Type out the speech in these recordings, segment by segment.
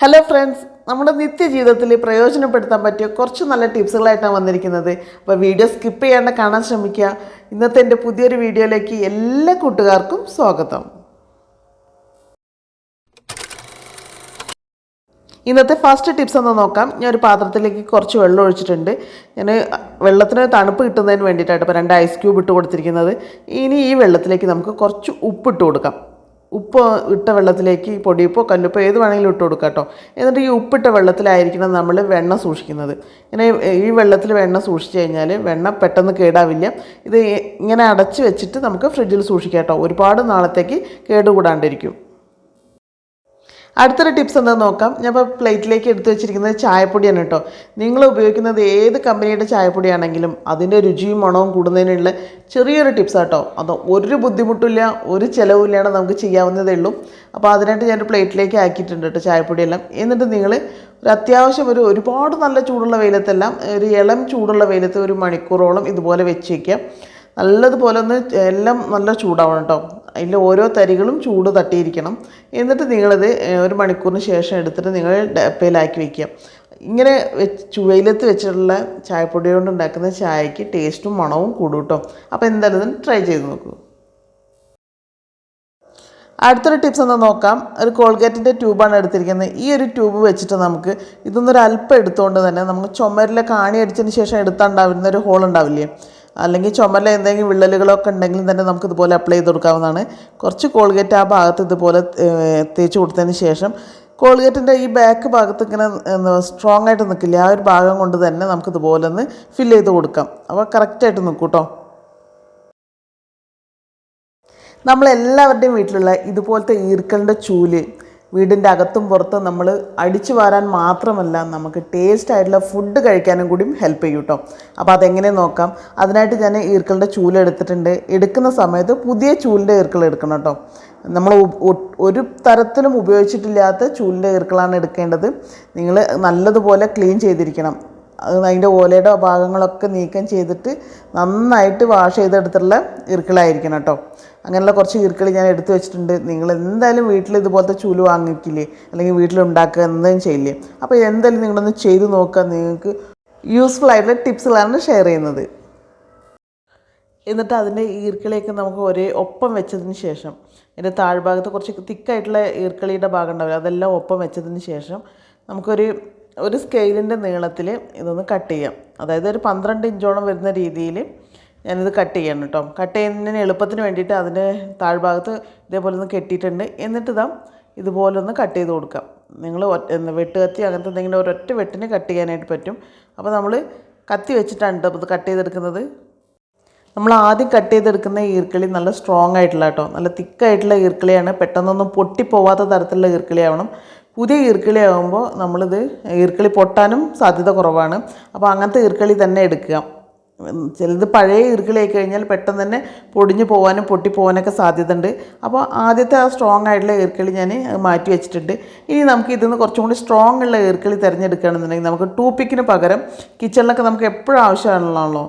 Hello friends നമ്മുടെ നിത്യജീവിതത്തിൽ പ്രയോജനപ്പെടുത്താൻ പറ്റിയ കുറച്ച് നല്ല ടിപ്സുകളായിട്ടാണ് വന്നിരിക്കുന്നത്. അപ്പോൾ വീഡിയോ സ്കിപ്പ് ചെയ്യാണ്ട് കാണാൻ ശ്രമിക്കുക. ഇന്നത്തെ എന്റെ പുതിയൊരു വീഡിയോയിലേക്ക് എല്ലാ കൂട്ടുകാർക്കും സ്വാഗതം. ഇന്നത്തെ ഫസ്റ്റ് ടിപ്സ് ഒന്ന് നോക്കാം. ഞാൻ ഒരു പാത്രത്തിലേക്ക് കുറച്ച് വെള്ളം ഒഴിച്ചിട്ടുണ്ട്. ഞാൻ വെള്ളത്തിന് തണുപ്പ് കിട്ടുന്നതിന് വേണ്ടിയിട്ടാണ് ഇപ്പോൾ രണ്ട് ഐസ് ക്യൂബ് ഇട്ട് കൊടുത്തിരിക്കുന്നത്. ഇനി ഈ വെള്ളത്തിലേക്ക് നമുക്ക് കുറച്ച് ഉപ്പിട്ട് കൊടുക്കാം. ഉപ്പ് ഇട്ട വെള്ളത്തിലേക്ക് ഈ പൊടിയുപ്പോ കല്ലുപ്പോ ഏത് വേണമെങ്കിലും ഇട്ട് കൊടുക്കാം കേട്ടോ. എന്നിട്ട് ഈ ഉപ്പിട്ട വെള്ളത്തിലായിരിക്കണം നമ്മൾ വെണ്ണ സൂക്ഷിക്കുന്നത്. ഇങ്ങനെ ഈ വെള്ളത്തിൽ വെണ്ണ സൂക്ഷിച്ചു കഴിഞ്ഞാൽ വെണ്ണ പെട്ടെന്ന് കേടാവില്ല. ഇത് ഇങ്ങനെ അടച്ച് വെച്ചിട്ട് നമുക്ക് ഫ്രിഡ്ജിൽ സൂക്ഷിക്കാം കേട്ടോ. ഒരുപാട് നാളത്തേക്ക് കേടുകൂടാണ്ടിരിക്കും. അടുത്തൊരു ടിപ്സ് എന്താണെന്ന് നോക്കാം. ഞാൻ ഇപ്പോൾ പ്ലേറ്റിലേക്ക് എടുത്തു വെച്ചിരിക്കുന്നത് ചായപ്പൊടിയാണ് കേട്ടോ. നിങ്ങൾ ഉപയോഗിക്കുന്നത് ഏത് കമ്പനിയുടെ ചായപ്പൊടിയാണെങ്കിലും അതിന്റെ രുചിയും മണവും കൂടുന്നതിനുള്ള ചെറിയൊരു ടിപ്സ് കേട്ടോ. അത് ഒരു ബുദ്ധിമുട്ടില്ല ഒരു ചിലവില്ലാണ്ട് നമുക്ക് ചെയ്യാവുന്നതേ ഉള്ളൂ. അപ്പോൾ അതിനായിട്ട് ഞാൻ പ്ലേറ്റിലേക്ക് ആക്കിയിട്ടുണ്ട് കേട്ടോ ചായപ്പൊടിയെല്ലാം. എന്നിട്ട് നിങ്ങൾ ഒരു അത്യാവശ്യം ഒരു ഒരുപാട് നല്ല ചൂടുള്ള വെയിലത്തെല്ലാം ഒരു ഇളം ചൂടുള്ള വെയിലത്ത് ഒരു മണിക്കൂറോളം ഇതുപോലെ വെച്ച് വയ്ക്കുക നല്ലതുപോലെ ഒന്ന് എല്ലാം നല്ല ചൂടാവണം കേട്ടോ. അതിൽ ഓരോ തരികളും ചൂട് തട്ടിയിരിക്കണം. എന്നിട്ട് നിങ്ങളത് ഒരു മണിക്കൂറിന് ശേഷം എടുത്തിട്ട് നിങ്ങൾ ഡപ്പയിലാക്കി വയ്ക്കുക ഇങ്ങനെ വെച്ച് വെച്ചിട്ടുള്ള ചായപ്പൊടി കൊണ്ട് ഉണ്ടാക്കുന്ന ചായക്ക് ടേസ്റ്റും മണവും കൂടും കേട്ടോ അപ്പോൾ എന്തായാലും ട്രൈ ചെയ്ത് നോക്കൂ. അടുത്തൊരു ടിപ്സ് എന്താ നോക്കാം. ഒരു കോൾഗേറ്റിന്റെ ട്യൂബാണ് എടുത്തിരിക്കുന്നത്. ഈ ഒരു ട്യൂബ് വെച്ചിട്ട് നമുക്ക് ഇതൊന്നൊരു അല്പം എടുത്തുകൊണ്ട് തന്നെ നമുക്ക് ചുമരിലെ കാണി അടിച്ചതിന് ശേഷം എടുത്താണ്ടാവുന്ന ഒരു ഹോൾ ഉണ്ടാവില്ലേ അല്ലെങ്കിൽ ചുമല എന്തെങ്കിലും വിള്ളലുകളൊക്കെ ഉണ്ടെങ്കിൽ തന്നെ നമുക്ക് ഇതുപോലെ അപ്ലൈ ചെയ്ത് കൊടുക്കാവുന്നതാണ്. കുറച്ച് കോൾഗേറ്റ് ആ ഭാഗത്ത് ഇതുപോലെ തേച്ച് കൊടുത്തതിന് ശേഷം കോൾഗേറ്റിന്റെ ഈ ബാക്ക് ഭാഗത്ത് ഇങ്ങനെ സ്ട്രോങ് ആയിട്ട് നിൽക്കില്ല ആ ഒരു ഭാഗം കൊണ്ട് തന്നെ നമുക്ക് ഇതുപോലെ ഒന്ന് ഫില്ല് ചെയ്ത് കൊടുക്കാം. അപ്പോൾ കറക്റ്റായിട്ട് നിൽക്കും കേട്ടോ നമ്മളെല്ലാവരുടെയും വീട്ടിലുള്ള ഇതുപോലത്തെ ഈർക്കലിന്റെ ചൂൽ വീടിന്റെ അകത്തും പുറത്തും നമ്മൾ അടിച്ചു വാരാൻ മാത്രമല്ല നമുക്ക് ടേസ്റ്റ് ആയിട്ടുള്ള ഫുഡ് കഴിക്കാനും കൂടിയും ഹെൽപ്പ് ചെയ്യും കേട്ടോ അപ്പോൾ അതെങ്ങനെ നോക്കാം? അതിനായിട്ട് ഞാൻ ഈർക്കളുടെ ചൂൽ എടുത്തിട്ടുണ്ട്. എടുക്കുന്ന സമയത്ത് പുതിയ ചൂലിന്റെ ഈർക്കൾ എടുക്കണം കേട്ടോ നമ്മൾ ഒരു തരത്തിലും ഉപയോഗിച്ചിട്ടില്ലാത്ത ചൂലിന്റെ ഈർക്കളാണ് എടുക്കേണ്ടത്. നിങ്ങൾ നല്ലതുപോലെ ക്ലീൻ ചെയ്തിരിക്കണം. അതിന്റെ ഓലയുടെ ഭാഗങ്ങളൊക്കെ നീക്കം ചെയ്തിട്ട് നന്നായിട്ട് വാഷ് ചെയ്തെടുത്തിട്ടുള്ള ഇറുക്കളായിരിക്കണം കേട്ടോ. അങ്ങനെയുള്ള കുറച്ച് ഇറുക്കൾ ഞാൻ എടുത്തു വെച്ചിട്ടുണ്ട്. നിങ്ങൾ എന്തായാലും വീട്ടിൽ ഇതുപോലത്തെ ചൂൽ വാങ്ങിക്കില്ലേ? അല്ലെങ്കിൽ വീട്ടിൽ ഉണ്ടാക്കുക എന്തെങ്കിലും ചെയ്യില്ലേ? അപ്പോൾ എന്തായാലും നിങ്ങളൊന്ന് ചെയ്ത് നോക്കുക. നിങ്ങൾക്ക് യൂസ്ഫുൾ ആയിട്ടുള്ള ടിപ്സുകളാണ് ഷെയർ ചെയ്യുന്നത്. എന്നിട്ട് അതിന്റെ ഈർക്കിളിയൊക്കെ നമുക്ക് ഒരേ ഒപ്പം വെച്ചതിന് ശേഷം അതിന്റെ താഴ്ഭാഗത്ത് കുറച്ച് തിക്കായിട്ടുള്ള ഈർക്കിളിയുടെ ഭാഗം ഉണ്ടാവില്ല അതെല്ലാം ഒപ്പം വെച്ചതിന് ശേഷം നമുക്കൊരു ഒരു സ്കെയിലിന്റെ നീളത്തിൽ ഇതൊന്ന് കട്ട് ചെയ്യാം. അതായത് ഒരു പന്ത്രണ്ട് ഇഞ്ചോളം വരുന്ന രീതിയിൽ ഞാനിത് കട്ട് ചെയ്യണം കേട്ടോ. കട്ട് ചെയ്യുന്നതിന് എളുപ്പത്തിന് വേണ്ടിയിട്ട് അതിന്റെ താഴ്ഭാഗത്ത് ഇതേപോലെ ഒന്ന് കെട്ടിയിട്ടുണ്ട്. എന്നിട്ട് ഇതാ ഇതുപോലെ ഒന്ന് കട്ട് ചെയ്ത് കൊടുക്കാം. നിങ്ങൾ വെട്ട് കത്തി അങ്ങനത്തെ എന്തെങ്കിലും ഒരൊറ്റ വെട്ടിന് കട്ട് ചെയ്യാനായിട്ട് പറ്റും. അപ്പോൾ നമ്മൾ കത്തി വെച്ചിട്ടാണ് കേട്ടോ ഇത് കട്ട് ചെയ്തെടുക്കുന്നത്. നമ്മൾ ആദ്യം കട്ട് ചെയ്തെടുക്കുന്ന ഈർക്കിളി നല്ല സ്ട്രോങ് ആയിട്ടുള്ള കേട്ടോ. നല്ല തിക്കായിട്ടുള്ള ഈർക്കിളിയാണ്. പെട്ടെന്നൊന്നും പൊട്ടിപ്പോവാത്ത തരത്തിലുള്ള ഈർക്കിളി ആവണം. പുതിയ ഈർക്കിളി ആകുമ്പോൾ നമ്മളിത് ഈർക്കിളി പൊട്ടാനും സാധ്യത കുറവാണ്. അപ്പോൾ അങ്ങനത്തെ ഈർക്കിളി തന്നെ എടുക്കുക. ചിലത് പഴയ ഈർക്കിളി ആയി കഴിഞ്ഞാൽ പെട്ടെന്ന് തന്നെ പൊടിഞ്ഞു പോകാനും പൊട്ടിപ്പോകാനൊക്കെ സാധ്യത ഉണ്ട് അപ്പോൾ ആദ്യത്തെ ആ സ്ട്രോങ് ആയിട്ടുള്ള ഈർക്കിളി ഞാൻ മാറ്റി വെച്ചിട്ടുണ്ട്. ഇനി നമുക്ക് ഇതിൽ നിന്ന് കുറച്ചും കൂടി സ്ട്രോങ് ഉള്ള ഈർക്കിളി തിരഞ്ഞെടുക്കുകയാണെന്നുണ്ടെങ്കിൽ നമുക്ക് ടൂപ്പിക്കിന് പകരം കിച്ചണിലൊക്കെ നമുക്ക് എപ്പോഴും ആവശ്യമാണല്ലോ.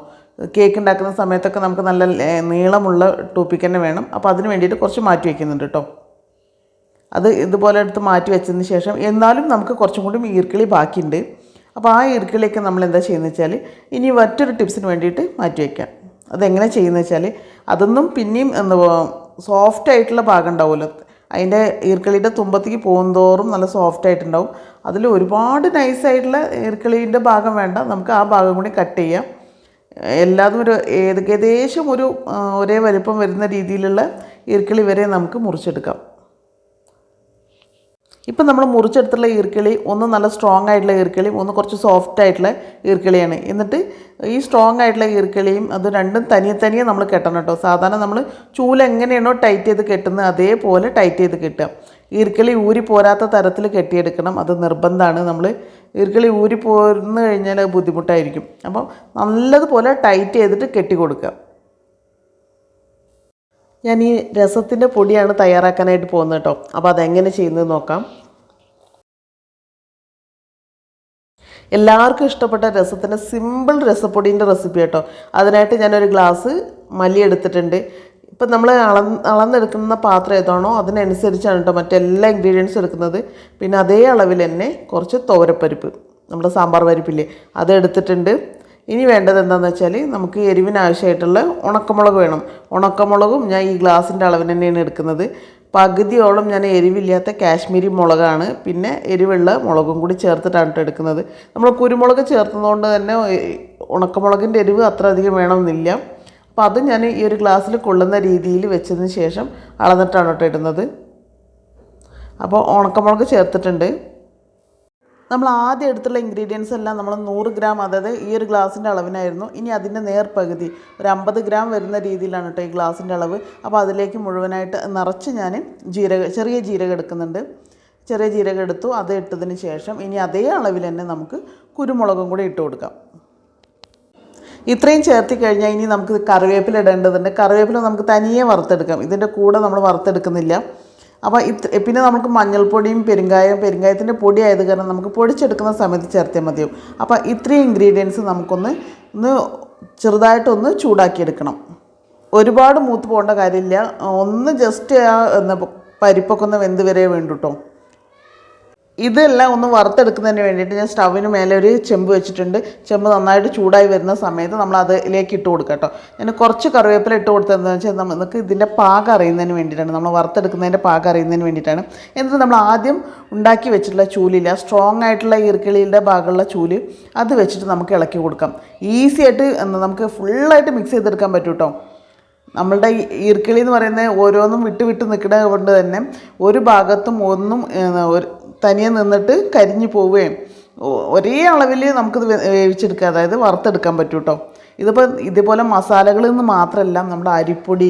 കേക്ക് ഉണ്ടാക്കുന്ന സമയത്തൊക്കെ നമുക്ക് നല്ല നീളമുള്ള ടൂപ്പിക്ക് തന്നെ വേണം. അപ്പോൾ അതിന് വേണ്ടിയിട്ട് കുറച്ച് മാറ്റി വയ്ക്കുന്നുണ്ട് കേട്ടോ. അത് ഇതുപോലെ എടുത്ത് മാറ്റി വെച്ചതിന് ശേഷം എന്നാലും നമുക്ക് കുറച്ചും കൂടി ഈർക്കിളി ബാക്കിയുണ്ട്. അപ്പോൾ ആ ഈർക്കിളിയൊക്കെ നമ്മൾ എന്താ ചെയ്യുന്നത് വെച്ചാൽ ഇനി മറ്റൊരു ടിപ്സിന് വേണ്ടിയിട്ട് മാറ്റി വയ്ക്കാം. അതെങ്ങനെ ചെയ്യുന്നത് വെച്ചാൽ അതൊന്നും പിന്നെയും എന്താ സോഫ്റ്റ് ആയിട്ടുള്ള ഭാഗം ഉണ്ടാവുമല്ലോ. അതിന്റെ ഈർക്കിളിയുടെ തുമ്പത്തേക്ക് പോകുന്തോറും നല്ല സോഫ്റ്റ് ആയിട്ടുണ്ടാവും. അതിൽ ഒരുപാട് നൈസായിട്ടുള്ള ഈർക്കിളീന്റെ ഭാഗം വേണ്ട. നമുക്ക് ആ ഭാഗം കൂടി കട്ട് ചെയ്യാം. എല്ലാതും ഒരു ഏകദേശം ഒരു ഒരേ വലിപ്പം വരുന്ന രീതിയിലുള്ള ഈർക്കിളി വരെ നമുക്ക് മുറിച്ചെടുക്കാം. ഇപ്പം നമ്മൾ മുറിച്ചെടുത്തുള്ള ഈർക്കിളി ഒന്ന് നല്ല സ്ട്രോങ് ആയിട്ടുള്ള ഈർക്കിളിയും ഒന്ന് കുറച്ച് സോഫ്റ്റ് ആയിട്ടുള്ള ഈർക്കിളിയാണ്. എന്നിട്ട് ഈ സ്ട്രോങ് ആയിട്ടുള്ള ഈർക്കിളിയും അത് രണ്ടും തനിയെ തനിയെ നമ്മൾ കെട്ടണം കേട്ടോ. സാധാരണ നമ്മൾ ചൂൽ എങ്ങനെയാണോ ടൈറ്റ് ചെയ്ത് കെട്ടുന്നത് അതേപോലെ ടൈറ്റ് ചെയ്ത് കെട്ടുക. ഈർക്കിളി ഊരി പോരാത്ത തരത്തിൽ കെട്ടിയെടുക്കണം. അത് നിർബന്ധമാണ്. നമ്മൾ ഈർക്കിളി ഊരി പോരുന്നു കഴിഞ്ഞാൽ ബുദ്ധിമുട്ടായിരിക്കും. അപ്പം നല്ലതുപോലെ ടൈറ്റ് ചെയ്തിട്ട് കെട്ടി കൊടുക്കുക ഞാൻ ഈ രസത്തിന്റെ പൊടിയാണ് തയ്യാറാക്കാനായിട്ട് പോകുന്നത് കേട്ടോ. അപ്പോൾ അതെങ്ങനെ ചെയ്യുന്നത് നോക്കാം. എല്ലാവർക്കും ഇഷ്ടപ്പെട്ട രസത്തിന്റെ സിമ്പിൾ രസപ്പൊടീന്റെ റെസിപ്പി കേട്ടോ. അതിനായിട്ട് ഞാനൊരു ഗ്ലാസ് മല്ലി എടുത്തിട്ടുണ്ട്. ഇപ്പം നമ്മൾ അളന്ന് അളന്നെടുക്കുന്ന പാത്രം ഏതാണോ അതിനനുസരിച്ചാണ് കേട്ടോ മറ്റെല്ലാ ഇൻഗ്രീഡിയൻസും എടുക്കുന്നത്. പിന്നെ അതേ അളവിൽ തന്നെ കുറച്ച് തോരപ്പരിപ്പ് നമ്മുടെ സാമ്പാർ പരിപ്പില്ലേ അത് എടുത്തിട്ടുണ്ട്. ഇനി വേണ്ടത് എന്താണെന്ന് വെച്ചാൽ നമുക്ക് എരിവിന് ആവശ്യമായിട്ടുള്ള ഉണക്കമുളക് വേണം. ഉണക്കമുളകും ഞാൻ ഈ ഗ്ലാസിന്റെ അളവിന് തന്നെയാണ് എടുക്കുന്നത്. പകുതിയോളം ഞാൻ എരിവില്ലാത്ത കാശ്മീരി മുളകാണ്. പിന്നെ എരിവുള്ള മുളകും കൂടി ചേർത്തിട്ടാണ് എടുക്കുന്നത്. നമ്മൾ കുരുമുളക് ചേർത്തതുകൊണ്ട് തന്നെ ഉണക്കമുളകിന്റെ എരിവ് അത്ര അധികം വേണമെന്നില്ല. അപ്പോൾ അത് ഞാൻ ഈ ഒരു ഗ്ലാസ്സിൽ കൊള്ളുന്ന രീതിയിൽ വെച്ചതിന് ശേഷം അളന്നിട്ടാണ് കേട്ടോ ഇടുന്നത്. അപ്പോൾ ഉണക്കമുളക് ചേർത്തിട്ടുണ്ട്. നമ്മൾ ആദ്യം എടുത്തുള്ള ഇൻഗ്രീഡിയൻസ് എല്ലാം നമ്മൾ നൂറ് ഗ്രാം അതായത് ഈ ഒരു ഗ്ലാസിന്റെ അളവിനായിരുന്നു. ഇനി അതിന്റെ നേർപകുതി ഒരു അമ്പത് ഗ്രാം വരുന്ന രീതിയിലാണ് കേട്ടോ ഈ ഗ്ലാസിന്റെ അളവ്. അപ്പോൾ അതിലേക്ക് മുഴുവനായിട്ട് നിറച്ച് ഞാൻ ജീരക ചെറിയ ജീരകം എടുക്കുന്നുണ്ട്. ചെറിയ ജീരകം എടുത്തു അത് ഇട്ടതിന് ശേഷം ഇനി അതേ അളവിൽ തന്നെ നമുക്ക് കുരുമുളകും കൂടി ഇട്ട് കൊടുക്കാം. ഇത്രയും ചേർത്തി കഴിഞ്ഞാൽ ഇനി നമുക്ക് കറിവേപ്പില ഇടേണ്ടതുണ്ട്. കറിവേപ്പില നമുക്ക് തനിയെ വറുത്തെടുക്കാം. ഇതിന്റെ കൂടെ നമ്മൾ വറുത്തെടുക്കുന്നില്ല. അപ്പോൾ ഇത് പിന്നെ നമുക്ക് മഞ്ഞൾപ്പൊടിയും പെരുങ്കായം പെരുങ്കായത്തിന്റെ പൊടി ആയത് കാരണം നമുക്ക് പൊടിച്ചെടുക്കുന്ന സമയത്ത് ചേർത്തേ മതിയാവും അപ്പോൾ ഇത്രയും ഇൻഗ്രീഡിയൻസ് നമുക്കൊന്ന് ഒന്ന് ചെറുതായിട്ടൊന്ന് ചൂടാക്കിയെടുക്കണം. ഒരുപാട് മൂത്ത് പോകേണ്ട കാര്യമില്ല. ഒന്ന് ജസ്റ്റ് ആ എന്താ പരിപ്പൊക്കെ ഒന്ന് വെന്ത് വരെ വേണ്ടു കേട്ടോ ഇതെല്ലാം ഒന്ന് വറുത്തെടുക്കുന്നതിന് വേണ്ടിയിട്ട് ഞാൻ സ്റ്റവിന് മേലെ ഒരു ചെമ്പ് വെച്ചിട്ടുണ്ട്. ചെമ്പ് നന്നായിട്ട് ചൂടായി വരുന്ന സമയത്ത് നമ്മൾ അതിലേക്ക് ഇട്ട് കൊടുക്കുക കേട്ടോ. ഞാൻ കുറച്ച് കറിവേപ്പില ഇട്ട് കൊടുത്തതെന്ന് വെച്ചാൽ നമുക്ക് ഇതിന്റെ പാകം അറിയുന്നതിന് വേണ്ടിയിട്ടാണ്. നമ്മൾ വറുത്തെടുക്കുന്നതിന്റെ പാകം അറിയുന്നതിന് വേണ്ടിയിട്ടാണ്. എന്നിട്ട് നമ്മൾ ആദ്യം ഉണ്ടാക്കി വെച്ചിട്ടുള്ള ചൂലില്ല സ്ട്രോങ് ആയിട്ടുള്ള ഈർക്കിളിയുടെ ഭാഗമുള്ള ചൂൽ അത് വെച്ചിട്ട് നമുക്ക് ഇളക്കി കൊടുക്കാം. ഈസി ആയിട്ട് നമുക്ക് ഫുള്ളായിട്ട് മിക്സ് ചെയ്തെടുക്കാൻ പറ്റും കേട്ടോ. നമ്മളുടെ ഈർക്കിളി എന്ന് പറയുന്നത് ഓരോന്നും വിട്ട് വിട്ട് നിൽക്കുന്നത് കൊണ്ട് തന്നെ ഒരു ഭാഗത്തും ഒന്നും തനിയെ നിന്നിട്ട് കരിഞ്ഞു പോവുകയും ഒരേ അളവിൽ നമുക്കിത് വേവിച്ചെടുക്കുക വേവിച്ചെടുക്കാം അതായത് വറുത്തെടുക്കാൻ പറ്റും കേട്ടോ ഇതിപ്പോൾ ഇതുപോലെ മസാലകളിൽ നിന്ന് മാത്രമല്ല നമ്മുടെ അരിപ്പൊടി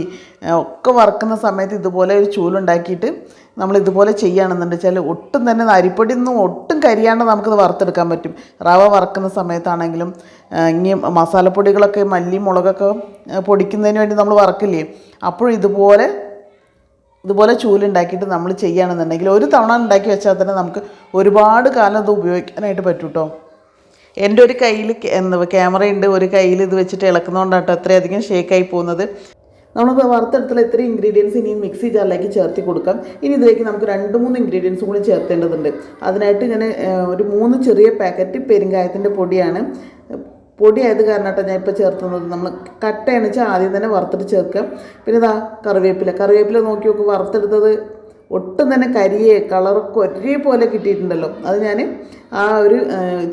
ഒക്കെ വറുക്കുന്ന സമയത്ത് ഇതുപോലെ ഒരു ചൂലുണ്ടാക്കിയിട്ട് നമ്മൾ ഇതുപോലെ ചെയ്യുകയാണെന്നുണ്ട് വെച്ചാൽ ഒട്ടും തന്നെ അരിപ്പൊടി ഒന്നും ഒട്ടും കരിയാണ്ട് നമുക്കിത് വറുത്തെടുക്കാൻ പറ്റും. റവ വറുക്കുന്ന സമയത്താണെങ്കിലും ഇനി മസാലപ്പൊടികളൊക്കെ മല്ലി മുളകൊക്കെ പൊടിക്കുന്നതിന് വേണ്ടി നമ്മൾ വറക്കില്ലേ അപ്പോഴും ഇതുപോലെ ഇതുപോലെ ചൂലുണ്ടാക്കിയിട്ട് നമ്മൾ ചെയ്യുകയാണെന്നുണ്ടെങ്കിൽ ഒരു തവണ ഉണ്ടാക്കി വെച്ചാൽ തന്നെ നമുക്ക് ഒരുപാട് കാലം അത് ഉപയോഗിക്കാനായിട്ട് പറ്റും എന്റെ ഒരു കയ്യിൽ എന്താ ക്യാമറ ഉണ്ട് ഒരു കയ്യിൽ ഇത് വെച്ചിട്ട് ഇളക്കുന്നതുകൊണ്ടാണ് കേട്ടോ അത്രയധികം ഷേക്കായി പോകുന്നത്. നമ്മളിപ്പോൾ വറുത്തെടുത്തുള്ള ഇത്രയും ഇൻഗ്രീഡിയൻസ് ഇനി മിക്സി ജാറിലേക്ക് ചേർത്തി കൊടുക്കാം. ഇനി ഇതിലേക്ക് നമുക്ക് രണ്ട് മൂന്ന് ഇൻഗ്രീഡിയൻസും കൂടി ചേർത്തേണ്ടതുണ്ട്. അതിനായിട്ട് ഞാൻ ഒരു മൂന്ന് ചെറിയ പാക്കറ്റ് പെരുങ്കായത്തിന്റെ പൊടിയാണ് പൊടി ആയത് ഞാൻ ഇപ്പോൾ ചേർത്തുന്നത്. നമ്മൾ കട്ട എണിച്ച് ആദ്യം തന്നെ വറുത്തിട്ട് ചേർക്കാം പിന്നെ ഇതാ കറിവേപ്പില. കറിവേപ്പില നോക്കി നോക്കി വറുത്തെടുത്തത് ഒട്ടും തന്നെ കരിയെ കളറൊക്കെ ഒരേപോലെ കിട്ടിയിട്ടുണ്ടല്ലോ. അത് ഞാൻ ആ ഒരു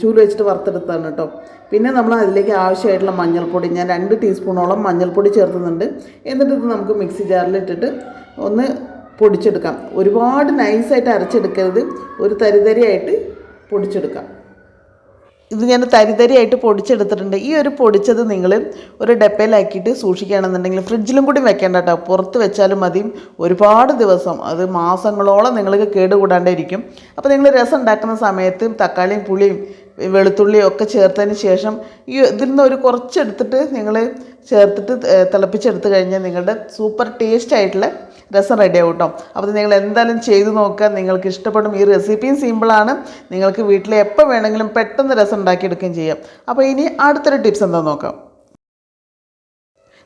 ചൂൽ വെച്ചിട്ട് വറുത്തെടുത്താണ് കേട്ടോ. പിന്നെ നമ്മൾ അതിലേക്ക് ആവശ്യമായിട്ടുള്ള മഞ്ഞൾപ്പൊടി ഞാൻ രണ്ട് ടീസ്പൂണോളം മഞ്ഞൾപ്പൊടി ചേർത്തുന്നുണ്ട് എന്നിട്ട് ഇത് നമുക്ക് മിക്സി ജാറിൽ ഇട്ടിട്ട് ഒന്ന് പൊടിച്ചെടുക്കാം. ഒരുപാട് നൈസായിട്ട് അരച്ചെടുക്കരുത്. ഒരു തരിതരിയായിട്ട് പൊടിച്ചെടുക്കാം. ഇത് ഞാൻ തരിതരിയായിട്ട് പൊടിച്ചെടുത്തിട്ടുണ്ട്. ഈ ഒരു പൊടിച്ചത് നിങ്ങൾ ഒരു ഡപ്പയിലാക്കിയിട്ട് സൂക്ഷിക്കുകയാണെന്നുണ്ടെങ്കിൽ ഫ്രിഡ്ജിലും കൂടി വെക്കേണ്ട കേട്ടോ. പുറത്ത് വെച്ചാലും മതി. ഒരുപാട് ദിവസം. അത് മാസങ്ങളോളം നിങ്ങൾക്ക് കേടുകൂടാണ്ടിരിക്കും അപ്പോൾ നിങ്ങൾ രസം ഉണ്ടാക്കുന്ന സമയത്ത് തക്കാളിയും പുളിയും വെളുത്തുള്ളിയും ഒക്കെ ചേർത്തതിന് ശേഷം ഈ ഇതിൽ നിന്ന് ഒരു കുറച്ചെടുത്തിട്ട് നിങ്ങൾ ചേർത്തിട്ട് തിളപ്പിച്ചെടുത്ത് കഴിഞ്ഞാൽ നിങ്ങളുടെ സൂപ്പർ ടേസ്റ്റ് ആയിട്ടുള്ള രസം റെഡി ആവും കേട്ടോ അപ്പോൾ നിങ്ങൾ എന്തായാലും ചെയ്തു നോക്കുക. നിങ്ങൾക്ക് ഇഷ്ടപ്പെടും ഈ റെസിപ്പിയും സിമ്പിളാണ് നിങ്ങൾക്ക് വീട്ടിൽ എപ്പോൾ വേണമെങ്കിലും പെട്ടെന്ന് രസം ഉണ്ടാക്കിയെടുക്കുകയും ചെയ്യാം. അപ്പോൾ ഇനി അടുത്തൊരു ടിപ്സ് എന്താ നോക്കാം.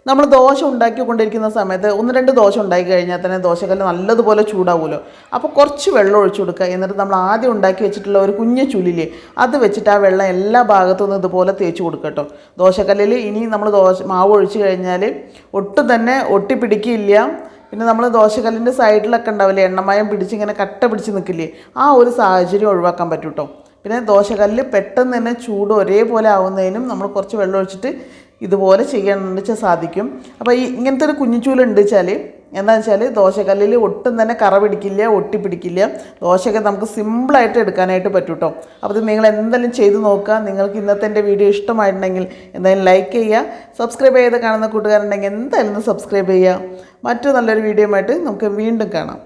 നമ്മൾ ദോശ ഉണ്ടാക്കിക്കൊണ്ടിരിക്കുന്ന സമയത്ത് ഒന്ന് രണ്ട് ദോശ ഉണ്ടാക്കി കഴിഞ്ഞാൽ തന്നെ ദോശക്കല്ല് നല്ലതുപോലെ ചൂടാവുമല്ലോ അപ്പോൾ കുറച്ച് വെള്ളം ഒഴിച്ചു കൊടുക്കുക. എന്നിട്ട് നമ്മൾ ആദ്യം ഉണ്ടാക്കി വെച്ചിട്ടുള്ള ഒരു കുഞ്ഞു ചുലിൽ അത് വെച്ചിട്ട് ആ വെള്ളം എല്ലാ ഭാഗത്തു നിന്നും ഇതുപോലെ തേച്ച് കൊടുക്കുക കേട്ടോ. ദോശക്കല്ലിൽ ഇനി നമ്മൾ ദോശ മാവ് ഒഴിച്ച് കഴിഞ്ഞാൽ ഒട്ടും തന്നെ ഒട്ടിപ്പിടിക്കില്ല പിന്നെ നമ്മൾ ദോശക്കല്ലിന്റെ സൈഡിലൊക്കെ ഉണ്ടാവില്ലേ എണ്ണമയം പിടിച്ച് ഇങ്ങനെ കട്ട പിടിച്ച് നിൽക്കില്ലേ ആ ഒരു സാഹചര്യം ഒഴിവാക്കാൻ പറ്റും പിന്നെ ദോശക്കല്ല് പെട്ടെന്ന് തന്നെ ചൂട് ഒരേപോലെ ആവുന്നതിനും നമ്മൾ കുറച്ച് വെള്ളം ഒഴിച്ചിട്ട് ഇതുപോലെ ചെയ്യാൻ വെച്ചാൽ സാധിക്കും. അപ്പോൾ ഈ ഇങ്ങനത്തെ ഒരു കുഞ്ഞിച്ചൂലുണ്ട് വെച്ചാൽ എന്താണെന്ന് വെച്ചാൽ ദോശക്കല്ലിൽ ഒട്ടും തന്നെ കറ പിടിക്കില്ല ഒട്ടി പിടിക്കില്ല. ദോശയൊക്കെ നമുക്ക് സിമ്പിളായിട്ട് എടുക്കാനായിട്ട് പറ്റും കേട്ടോ അപ്പോൾ ഇത് നിങ്ങൾ എന്തെങ്കിലും ചെയ്ത് നോക്കുക. നിങ്ങൾക്ക് ഇന്നത്തെ എന്റെ വീഡിയോ ഇഷ്ടമായിട്ടുണ്ടെങ്കിൽ എന്തായാലും ലൈക്ക് ചെയ്യുക. സബ്സ്ക്രൈബ് ചെയ്ത് കാണുന്ന കൂട്ടുകാരുണ്ടെങ്കിൽ എന്തായാലും സബ്സ്ക്രൈബ് ചെയ്യുക. മറ്റു നല്ലൊരു വീഡിയോ ആയിട്ട് നമുക്ക് വീണ്ടും കാണാം.